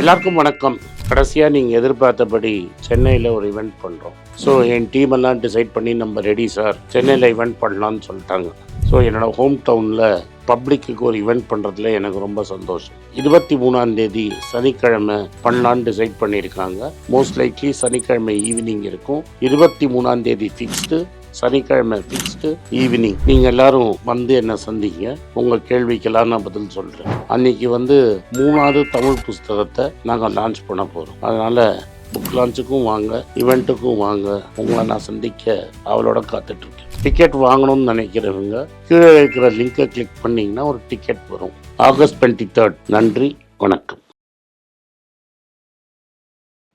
எல்லாருக்கும் வணக்கம். கடைசியாக நீங்கள் எதிர்பார்த்தபடி சென்னையில் ஒரு இவெண்ட் பண்ணுறோம் ஸோ என் டீம் எல்லாம் டிசைட் பண்ணி நம்ம ரெடி சார் சென்னையில் இவெண்ட் பண்ணலான்னு சொல்லிட்டாங்க. ஸோ என்னோட ஹோம் டவுனில் பப்ளிக்கு ஒரு இவெண்ட் பண்ணுறதுல எனக்கு ரொம்ப சந்தோஷம். இருபத்தி மூணாம் தேதி சனிக்கிழமை பண்ணலான்னு டிசைட் பண்ணியிருக்காங்க. மோஸ்ட் லைக்லி சனிக்கிழமை ஈவினிங் இருக்கும். இருபத்தி மூணாம் தேதி ஃபிக்ஸ்டு சனிக்கிழமை ஃபிக்ஸ்டு ஈவினிங் நீங்கள் எல்லாரும் வந்து என்ன சந்திங்க? உங்கள் கேள்விக்கெல்லாம் நான் பதில் சொல்கிறேன் அன்னைக்கு வந்து மூணாவது தமிழ் புஸ்தகத்தை நாங்கள் லான்ச் பண்ண போகிறோம் அதனால் புக் லான்ச்சுக்கும் வாங்க இவெண்ட்டுக்கும் வாங்க உங்களை நான் சந்திக்க அவளோட காத்துட்ருக்கேன். டிக்கெட் வாங்கணும்னு நினைக்கிறவங்க கீழே இருக்கிற லிங்கை கிளிக் பண்ணிங்கன்னா ஒரு டிக்கெட் வரும். ஆகஸ்ட் டுவெண்ட்டி தேர்ட் நன்றி வணக்கம்.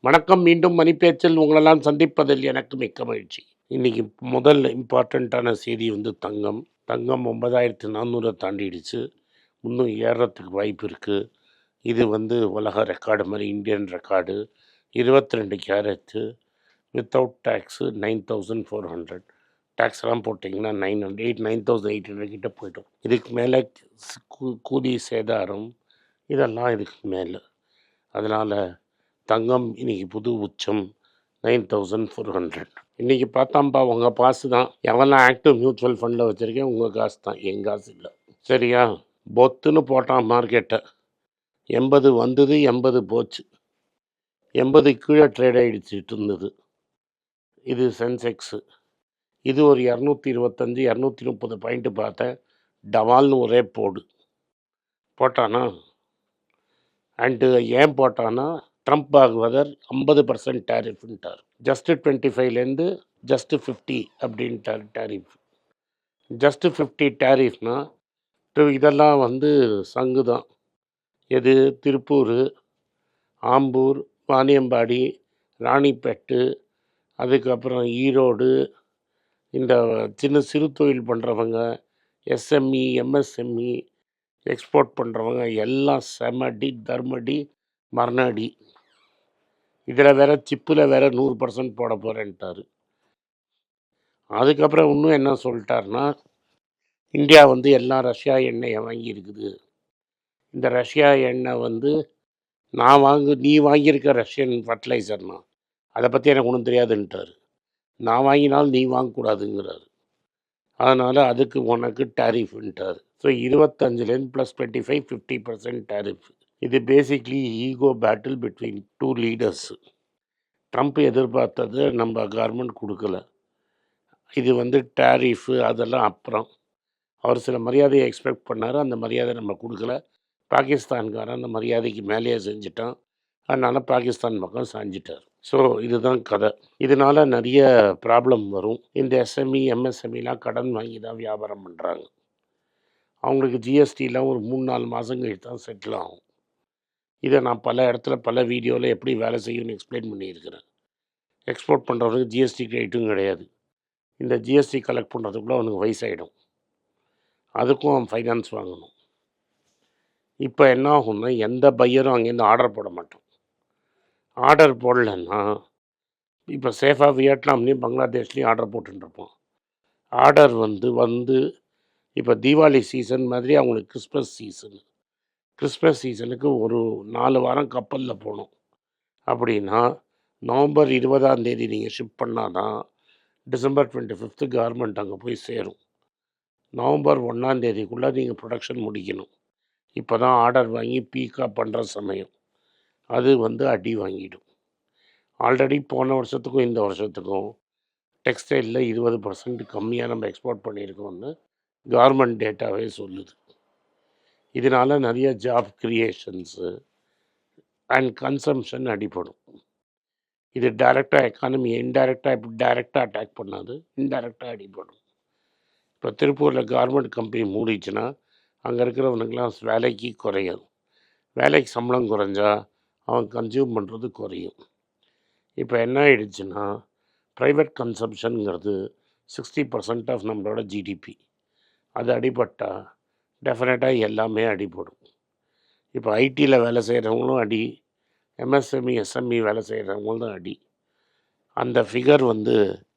வணக்கம் மீண்டும் மணிப்பேச்சில் உங்களெல்லாம் சந்திப்பதில் எனக்கு மிக்க மகிழ்ச்சி. இன்றைக்கி முதல் இம்பார்ட்டண்ட்டான செய்தி வந்து தங்கம். தங்கம் ஒன்பதாயிரத்தி நானூறை தாண்டிடுச்சு. இன்னும் ஏறுறதுக்கு வாய்ப்பு இருக்குது இது வந்து உலக ரெக்கார்டு மாதிரி இந்தியன் ரெக்கார்டு. இருபத்தி ரெண்டு carat without tax nine thousand four hundred. டேக்ஸ்லாம் போட்டிங்கன்னா nine hundred eight nine thousand eight hundred கிட்ட போய்டும். இதுக்கு மேலே கூலி சேதாரம் இதெல்லாம் இதுக்கு மேலே. அதனால் தங்கம் இன்றைக்கி புது உச்சம். Nine thousand four hundred. இன்றைக்கி பார்த்தாம்ப்பா உங்கள் காசு தான். எவெல்லாம் ஆக்டிவ் மியூச்சுவல் ஃபண்டில் வச்சுருக்கேன் உங்கள் காசு தான். என் காசு இல்லை. சரியா? பொத்துன்னு போட்டான் மார்க்கெட்டை எண்பது வந்தது எண்பது போச்சு. எண்பது கீழே ட்ரேட் ஆகிடுச்சிட்டு இருந்தது இது சென்செக்ஸு இது ஒரு இரநூத்தி இருபத்தஞ்சி இரநூத்தி முப்பது பாயிண்ட்டு பார்த்தேன் டவால்னு ஒரே போடு. போட்டானா? அண்டு ஏன் போட்டானா? ட்ரம்ப் ஆகுவதர் ஐம்பது பர்சன்ட் டேரிஃப்ன்ட்டார் ஜஸ்ட்டு டுவெண்ட்டி ஃபைவ்லேருந்து ஜஸ்ட்டு ஃபிஃப்டி அப்படின்ட்டார் டேரிஃப் ஜஸ்ட்டு ஃபிஃப்டி டேரிஃப்னா இதெல்லாம் வந்து சங்கு தான் எது? திருப்பூர் ஆம்பூர் வாணியம்பாடி ராணிப்பேட்டு அதுக்கப்புறம் ஈரோடு இந்த சின்ன சிறு தொழில் பண்ணுறவங்க எஸ்எம்இ எம்எஸ்எம்இ எக்ஸ்போர்ட் பண்ணுறவங்க எல்லாம் செமடி தர்மடி மரணடி இதில் வேற சிப்பில் வேற நூறு பர்சன்ட் போட போகிறேன்ட்டாரு அதுக்கப்புறம் இன்னும் என்ன சொல்லிட்டாருன்னா இந்தியா வந்து எல்லாம் ரஷ்யா எண்ணெயை வாங்கியிருக்குது. இந்த ரஷ்யா எண்ணெய் வந்து நான் வாங்கு நீ வாங்கியிருக்க ரஷ்யன் ஃபர்டிலைசர்னா அதை பற்றி எனக்கு ஒன்றும் தெரியாதுன்ட்டார். நான் வாங்கினாலும் நீ வாங்கக்கூடாதுங்கிறார். அதனால் அதுக்கு உனக்கு டேரிஃப்ன்ட்டார் so இருபத்தஞ்சிலேருந்து plus twenty five fifty percent tariff இது basically ego battle between two leaders Trump எதிர்பார்த்தது நம்ம கவர்மெண்ட் கொடுக்கல. இது வந்து டேரிஃபு அதெல்லாம் அப்புறம். அவர் சில மரியாதையை எக்ஸ்பெக்ட் பண்ணார். அந்த மரியாதை நம்ம கொடுக்கல. பாகிஸ்தான்காரன் அந்த மரியாதைக்கு மேலேயே செஞ்சிட்டான். அதனால் பாகிஸ்தான் பக்கம் சாஞ்சிட்டார். ஸோ இதுதான் கதை. இதனால் நிறைய ப்ராப்ளம் வரும். இந்த எஸ்எம்இ எம்எஸ்எம்இலாம் கடன் வாங்கி தான் வியாபாரம் பண்ணுறாங்க அவங்களுக்கு ஜிஎஸ்டிலாம் ஒரு மூணு நாலு மாதம் கழித்து தான் செட்டில் ஆகும். இதை நான் பல இடத்துல பல வீடியோவில் எப்படி வேலை செய்யும்னு எக்ஸ்பிளைன் பண்ணியிருக்கிறேன். எக்ஸ்போர்ட் பண்ணுறவனுக்கு ஜிஎஸ்டி கிரெடிட்டும் கிடையாது. இந்த ஜிஎஸ்டி கலெக்ட் பண்ணுறதுக்குள்ளே அவனுக்கு வயசாகிடும் அதுக்கும் அவன் ஃபைனான்ஸ் வாங்கணும். இப்போ என்ன ஆகும்னா எந்த பையரும் அங்கேருந்து ஆர்டர் போட மாட்டோம் ஆர்டர் போடலைன்னா இப்போ சேஃபாக வியட்நாம்லேயும் பங்களாதேஷ்லேயும் ஆர்டர் போட்டுருப்போம் ஆர்டர் வந்து வந்து இப்போ தீபாவளி சீசன் மாதிரி அவங்களுக்கு கிறிஸ்மஸ் சீசன் கிறிஸ்மஸ் சீசனுக்கு ஒரு நாலு வாரம் கப்பலில் போகணும் அப்படின்னா நவம்பர் இருபதாம் தேதி நீங்கள் ஷிப் பண்ணால் தான் டிசம்பர் டுவெண்ட்டி ஃபிஃப்த்து கவர்மெண்ட் அங்கே போய் சேரும். நவம்பர் ஒன்றாம் தேதிக்குள்ளே நீங்கள் ப்ரொடக்ஷன் முடிக்கணும். இப்போ தான் ஆர்டர் வாங்கி பீக்காக பண்ணுற சமயம். அது வந்து அடி வாங்கிடும். ஆல்ரெடி போன வருஷத்துக்கும் இந்த வருஷத்துக்கும் டெக்ஸ்டைலில் இருபது பர்சன்ட் கம்மியாக நம்ம எக்ஸ்போர்ட் பண்ணியிருக்கோம்னு கவர்மெண்ட் டேட்டாவே சொல்லுது. இதனால் நிறைய ஜாப் க்ரியேஷன்ஸு அண்ட் கன்சம்ஷன் அடிபடும். இது டைரெக்டாக எக்கானமி இன்டைரக்டாக இப்படி டைரெக்டாக அட்டாக் பண்ணாது இன்டைரக்டாக அடிப்படும் இப்போ திருப்பூரில் கார்மெண்ட் கம்பெனி மூடிச்சுன்னா அங்கே இருக்கிறவனுக்கெல்லாம் வேலைக்கு குறையும். வேலைக்கு சம்பளம் குறைஞ்சா அவன் கன்சியூம் பண்ணுறது குறையும். இப்போ என்ன ஆயிடுச்சுன்னா ப்ரைவேட் கன்சம்ஷனுங்கிறது சிக்ஸ்டி பர்சன்ட் ஆஃப் நம்மளோட ஜிடிபி அது அடிபட்டால் டெஃபினட்டாக எல்லாமே அடிபடும். இப்போ ஐடியில் வேலை செய்கிறவங்களும் அடி. எம்எஸ்எம்இ எஸ்எம்இ வேலை செய்கிறவங்களும் தான் அடி. அந்த ஃபிகர் வந்து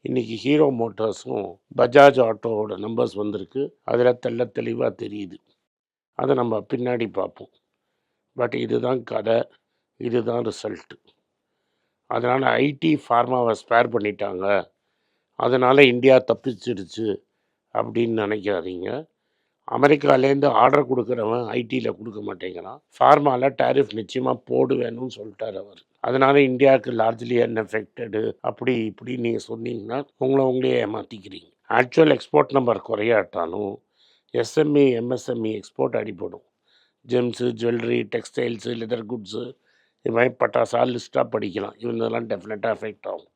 இன்றைக்கி ஹீரோ மோட்டார்ஸும் பஜாஜ் ஆட்டோவோட நம்பர்ஸ் வந்திருக்கு. அதில் தெள்ள தெளிவாக தெரியுது. அதை நம்ம பின்னாடி பார்ப்போம். பட் இதுதான் கதை. இதுதான் ரிசல்ட்டு அதனால் ஐடி ஃபார்மாவை ஸ்பேர் பண்ணிட்டாங்க. அதனால் இந்தியா தப்பிச்சிடுச்சு அப்படின்னு நினைக்காதீங்க. அமெரிக்காலேருந்து ஆர்டர் கொடுக்குறவன் ஐடியில் கொடுக்க மாட்டேங்கிறான். ஃபார்மாவில் டேரிஃப் நிச்சயமாக போடுவேணும்னு சொல்லிட்டார் அவர். அதனால் இந்தியாவுக்கு லார்ஜ்லி அன்எஃபெக்டடு அப்படி இப்படி நீங்கள் சொன்னீங்கன்னா உங்களை உங்களே ஏமாற்றிக்கிறீங்க ஆக்சுவல் எக்ஸ்போர்ட் நம்பர் குறையாட்டாலும் SME MSME export அடிப்படும் gems jewellery textiles leather goods இது மாதிரி பட்டாசா லிஸ்ட்டாக படிக்கலாம். இவங்கெல்லாம் டெஃபினட்டாக அஃபெக்ட் ஆகும்.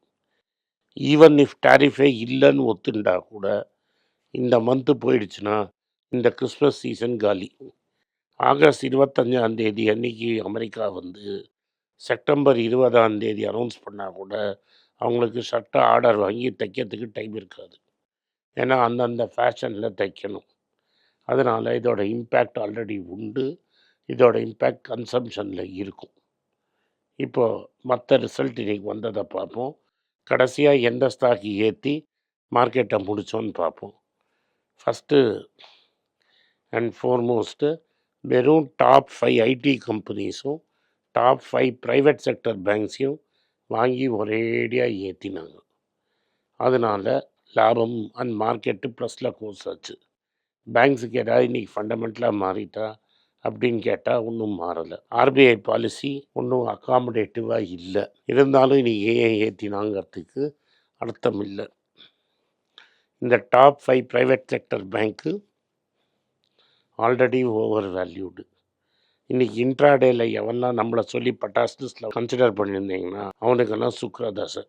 ஈவன் இஃப் டேரிஃபே இல்லைன்னு ஒத்துண்டா கூட இந்த மந்த்து போயிடுச்சுன்னா இந்த கிறிஸ்மஸ் சீசன் காலி. ஆகஸ்ட் இருபத்தஞ்சாம் தேதி அன்னைக்கு அமெரிக்கா வந்து செப்டம்பர் இருபதாம் தேதி அனௌன்ஸ் பண்ணால் கூட அவங்களுக்கு சட்ட ஆர்டர் வாங்கி தைக்கிறதுக்கு டைம் இருக்காது. ஏன்னா அந்தந்த ஃபேஷனில் தைக்கணும். அதனால் இதோட இம்பேக்ட் ஆல்ரெடி உண்டு. இதோட இம்பேக்ட் கன்சம்ஷனில் இருக்கும். இப்போ மற்ற ரிசல்ட் இன்றைக்கி வந்ததை பார்ப்போம். கடைசியாக எந்த ஸ்டாக் ஏற்றி மார்க்கெட்டை முடித்தோன்னு பார்ப்போம். ஃபஸ்ட்டு அண்ட் ஃபோர்மோஸ்ட்டு வெறும் டாப் ஃபைவ் ஐடி கம்பெனிஸும் டாப் ஃபைவ் ப்ரைவேட் செக்டர் பேங்க்ஸையும் வாங்கி ஒரேடியாக ஏற்றினாங்க அதனால் லாபம் அண்ட் மார்க்கெட்டு ப்ளஸில் கோர்ஸ் ஆச்சு. பேங்க்ஸுக்கு ஏதாவது இன்றைக்கி ஃபண்டமெண்டலாக மாறிட்டா அப்படின்னு கேட்டால் ஒன்றும் மாறலை. ஆர்பிஐ பாலிசி ஒன்றும் அக்காமடேட்டிவாக இல்லை. இருந்தாலும் இன்றைக்கி ஏன் ஏற்றினாங்கிறதுக்கு அர்த்தம் இல்லை. இந்த top five private sector bank already overvalued இன்றைக்கி இன்ட்ராடேல எவெல்லாம் நம்மளை சொல்லி பட்டாசுல கன்சிடர் பண்ணியிருந்தீங்கன்னா அவனுக்கெல்லாம் சுக்ரதாசர்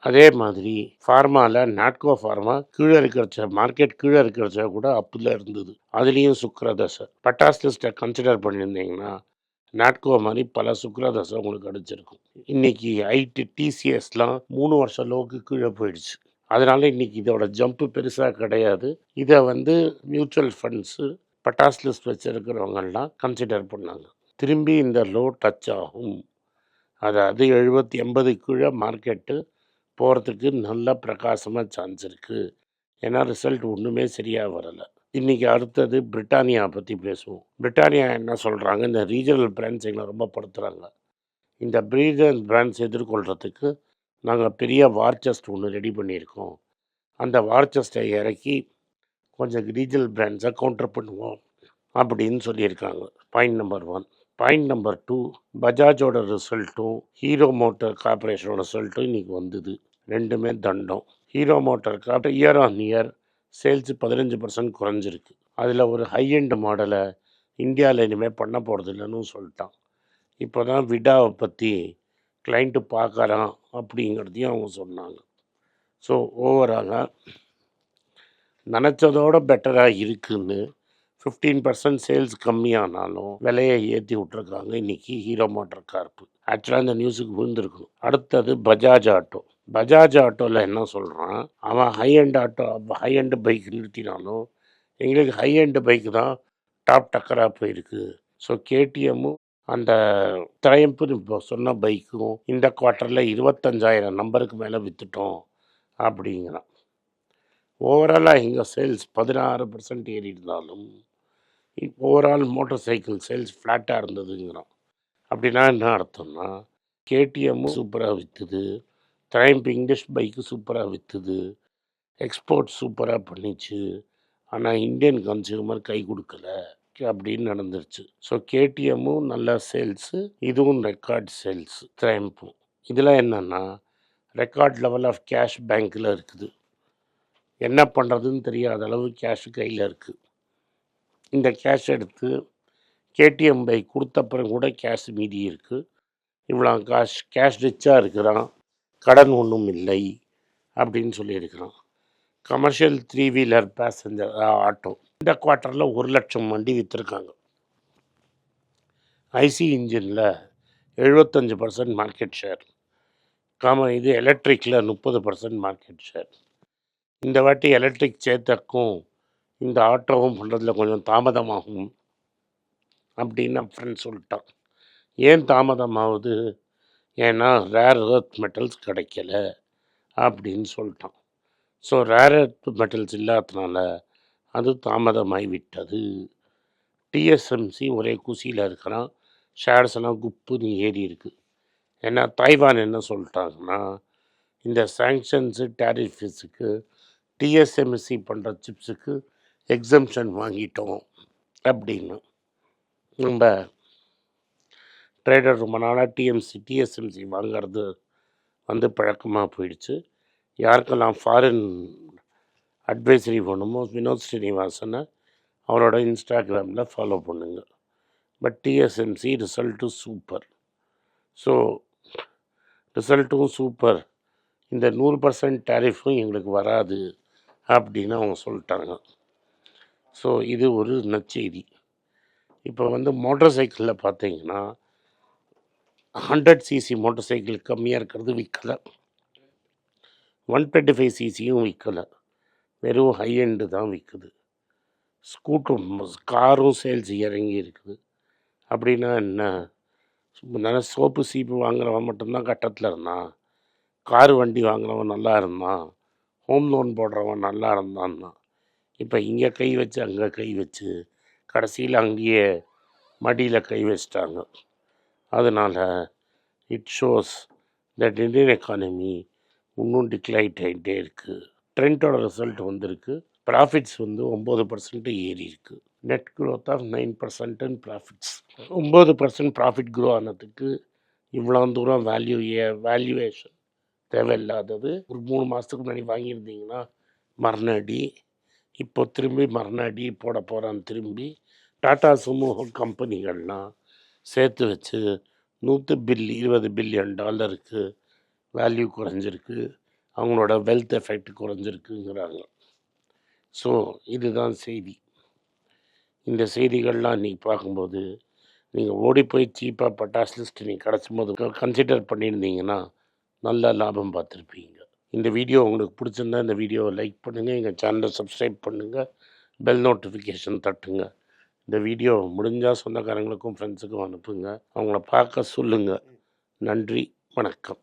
அதே மாதிரி ஃபார்மாவில் நாட்கோ ஃபார்மா கீழே இருக்கிறச்ச மார்க்கெட் கீழே இருக்கிறச்ச கூட அப்பில் இருந்தது. அதுலேயும் சுக்ரதசை பட்டாஸ்லிஸ்ட்டை கன்சிடர் பண்ணியிருந்தீங்கன்னா நாட்கோ மாதிரி பல சுக்ரதசை உங்களுக்கு அடிச்சிருக்கும். இன்றைக்கி ஐடி டிசிஎஸ்லாம் மூணு வருஷம் அளவுக்கு கீழே போயிடுச்சு. அதனால் இன்றைக்கி இதோட ஜம்ப்பு பெருசாக கிடையாது. இதை வந்து மியூச்சுவல் ஃபண்ட்ஸு பட்டாஸ் லிஸ்ட் வச்சுருக்கிறவங்கெல்லாம் கன்சிடர் பண்ணாங்க. திரும்பி இந்த லோ டச் ஆகும். அதாவது எழுபத்தி எண்பது கீழே மார்க்கெட்டு போகிறதுக்கு நல்ல பிரகாசமாக சான்ஸ் இருக்குது ஏன்னா ரிசல்ட் ஒன்றுமே சரியாக வரலை. இன்றைக்கி அடுத்தது பிரிட்டானியா பற்றி பேசுவோம். பிரிட்டானியா என்ன சொல்கிறாங்க இந்த ரீஜனல் பிராண்ட்ஸ் எங்களை ரொம்ப படுத்துகிறாங்க இந்த ரீஜனல் பிரான்ச் எதிர்கொள்கிறதுக்கு நாங்கள் பெரிய வார் செஸ்ட் ஒன்று ரெடி பண்ணியிருக்கோம். அந்த வார் செஸ்ட்டை இறக்கி கொஞ்சம் ரீஜனல் பிராண்ட்ஸை கவுண்டர் பண்ணுவோம் அப்படின்னு சொல்லியிருக்காங்க. Point number one point number two பஜாஜோட ரிசல்ட்டும் ஹீரோ மோட்டார் கார்பரேஷனோட ரிசல்ட்டும் இன்றைக்கி வந்தது. ரெண்டுமே தண்டம். ஹீரோ மோட்டார் கார்பரே இயர் ஆன் இயர் சேல்ஸ் பதினஞ்சு பர்சன்ட் குறைஞ்சிருக்கு. அதில் ஒரு ஹை எண்ட் மாடலை இந்தியாவில் இனிமேல் பண்ண போகிறது இல்லைன்னு சொல்லிட்டான். இப்போ தான் விடாவை பற்றி கிளைண்ட்டு பார்க்குறான் அப்படிங்கிறதையும் அவங்க சொன்னாங்க. ஸோ ஓவராலாக நினச்சதோட பெட்டராக இருக்குதுன்னு ஃபிஃப்டீன் பர்சன்ட் சேல்ஸ் கம்மியானாலும் விலையை ஏற்றி விட்ருக்காங்க இன்றைக்கி ஹீரோ மோட்டர் கார்ப்பு ஆக்சுவலாக இந்த நியூஸுக்கு விழுந்திருக்கணும் அடுத்தது பஜாஜ் ஆட்டோ பஜாஜ் ஆட்டோவில் என்ன சொல்கிறான் அவன் high end auto high end bike நிறுத்தினாலும் எங்களுக்கு ஹை ஹைஎண்ட் பைக் தான் டாப் டக்கராக போயிருக்கு. ஸோ கேடிஎம்மும் அந்த திரையம்பு இப்போ சொன்ன பைக்கும் இந்த குவார்ட்டரில் இருபத்தஞ்சாயிரம் நம்பருக்கு மேலே விற்றுட்டோம் அப்படிங்கிறான். ஓவராலாக எங்கள் சேல்ஸ் பதினாறு பர்சன்ட் ஏறி இருந்தாலும் ஓவரால் மோட்டார் சைக்கிள் சேல்ஸ் ஃப்ளாட்டாக இருந்ததுங்கிறான். அப்படின்னா என்ன அர்த்தம்னா கேடிஎம்மும் சூப்பராக விற்றுது ட்ரைம்ப் இங்கிலீஷ் பைக்கு சூப்பராக விற்றுது எக்ஸ்போர்ட் சூப்பராக பண்ணிச்சு ஆனால் இந்தியன் கன்சியூமர் கை கொடுக்கல. அப்படின்னு நடந்துருச்சு. ஸோ கேடிஎம்மும் நல்ல சேல்ஸு இதுவும் ரெக்கார்ட் சேல்ஸ் ட்ரைம்ப்பும் இதெல்லாம் என்னென்னா ரெக்கார்ட் லெவல் ஆஃப் கேஷ் பேங்க்கில் இருக்குது. என்ன பண்ணுறதுன்னு தெரியாத அளவு கேஷ் கையில் இருக்குது இந்த கேஷ் எடுத்து கேடிஎம் பை கொடுத்தப்புறம் கூட கேஷ் மீதி இருக்குது இவ்வளோ காஷ் கேஷ் ரிச்சாக இருக்கிறான். கடன் ஒன்றும் இல்லை அப்படின்னு சொல்லியிருக்கிறான். Commercial three wheeler passenger auto இந்த குவார்ட்டரில் ஒரு லட்சம் வண்டி விற்றுருக்காங்க ஐசி இன்ஜினில் எழுபத்தஞ்சு பர்சன்ட் மார்க்கெட் ஷேர் காம இது எலக்ட்ரிக்கில் முப்பது பர்சன்ட் மார்க்கெட் ஷேர் இந்த வாட்டி எலக்ட்ரிக் சேர்த்தக்கும் இந்த ஆட்டோவும் பண்ணுறதுல கொஞ்சம் தாமதமாகும் அப்படின்னு நான் ஃப்ரெண்ட் சொல்லிட்டான். ஏன் தாமதமாகுது? ஏன்னா ரேர் எர்த் மெட்டல்ஸ் கிடைக்கல அப்படின்னு சொல்லிட்டான். ஸோ ரேர் மெட்டல்ஸ் இல்லாததுனால அது தாமதமாகி விட்டது டிஎஸ்எம்சி ஒரே குசியில் இருக்கிறான் ஷேர்ஸ் எல்லாம் குப்புன்னு ஏறி இருக்குது ஏன்னா தாய்வான் என்ன சொல்லிட்டாங்கன்னா இந்த சாங்ஷன்ஸு டேரிஃபிஸுக்கு டிஎஸ்எம்எஸ்சி பண்ணுற சிப்ஸுக்கு எக்ஸம்ஷன் வாங்கிட்டோம் அப்படின்னு. நம்ம ட்ரேடர் ரொம்ப நாளாக டிஎம்சி டிஎஸ்எம்சி வாங்கிறது வந்து பழக்கமாக போயிடுச்சு. யாருக்கெல்லாம் ஃபாரின் அட்வைசரி வேணுமோ வினோத் ஸ்ரீனிவாசனை அவரோட இன்ஸ்டாகிராமில் ஃபாலோ பண்ணுங்க. பட் டிஎஸ்எம்சி ரிசல்ட்டும் சூப்பர் ஸோ ரிசல்ட்டும் சூப்பர் இந்த நூறு பர்சன்ட் டேரிஃபும் எங்களுக்கு வராது அப்படின்னு அவங்க சொல்லிட்டாங்க. ஸோ இது ஒரு நச்செய்தி இப்போ வந்து மோட்டார் சைக்கிளில் பார்த்தீங்கன்னா ஹண்ட்ரட் சிசி மோட்டார் சைக்கிள் கம்மியாக இருக்கிறது விற்கலை ஒன் டுவெண்ட்டி ஃபைவ் சிசியும் விற்கலை வெறும் ஹை எண்டு தான் விற்குது ஸ்கூட்டரும் காரும் சேல்ஸ் இறங்கி இருக்குது. அப்படின்னா என்ன? நல்ல சோப்பு சீப்பு வாங்குறவன் மட்டும்தான் கட்டத்தில் இருந்தான். கார் வண்டி வாங்குறவன் நல்லா இருந்தான். ஹோம் லோன் போடுறவன் நல்லா இருந்தான்னா. இப்போ இங்கே கை வச்சு அங்கே கை வச்சு கடைசியில் அங்கேயே மடியில் கை வச்சிட்டாங்க. அதனால் it shows that Indian economy இன்னும் டிக்ளைட் ஆகிட்டே இருக்குது ட்ரெண்டோட ரிசல்ட் வந்திருக்கு. ப்ராஃபிட்ஸ் வந்து ஒம்பது பர்சன்ட் ஏறி இருக்குது net growth of nine percent and profits ஒம்பது பர்சன்ட் ப்ராஃபிட் க்ரோ ஆனதுக்கு இவ்வளோ தூரம் வேல்யூ ஏ வேல்யூவேஷன் தேவையில்லாதது. ஒரு மூணு மாதத்துக்கு முன்னாடி வாங்கியிருந்தீங்கன்னா மறுநாடி இப்போ திரும்பி மறுநாடி போட போகிறான் திரும்பி. டாடா சுமூக கம்பெனிகள்லாம் சேர்த்து வச்சு நூற்று பில்லி இருபது பில்லியன் டாலருக்கு வேல்யூ குறைஞ்சிருக்கு. அவங்களோட வெல்த் எஃபெக்ட் குறைஞ்சிருக்குங்கிறாங்க. ஸோ இதுதான் செய்தி. இந்த செய்திகள்லாம் நீங்கள் பார்க்கும்போது நீங்கள் ஓடி போய் சீப்பாக பட்டாஸ் லிஸ்ட் நீங்கள் கிடச்சும் போது கன்சிடர் பண்ணியிருந்தீங்கன்னா நல்ல லாபம் பார்த்துருப்பீங்க. இந்த வீடியோ உங்களுக்கு பிடிச்சிருந்தா இந்த வீடியோவை லைக் பண்ணுங்கள் எங்கள் சேனலை சப்ஸ்கிரைப் பண்ணுங்கள் பெல் நோட்டிஃபிகேஷன் தட்டுங்க. இந்த வீடியோ முடிஞ்சால் சொந்தக்காரங்களுக்கும் ஃப்ரெண்ட்ஸுக்கும் அனுப்புங்க. அவங்கள பார்க்க சொல்லுங்கள் நன்றி. வணக்கம்.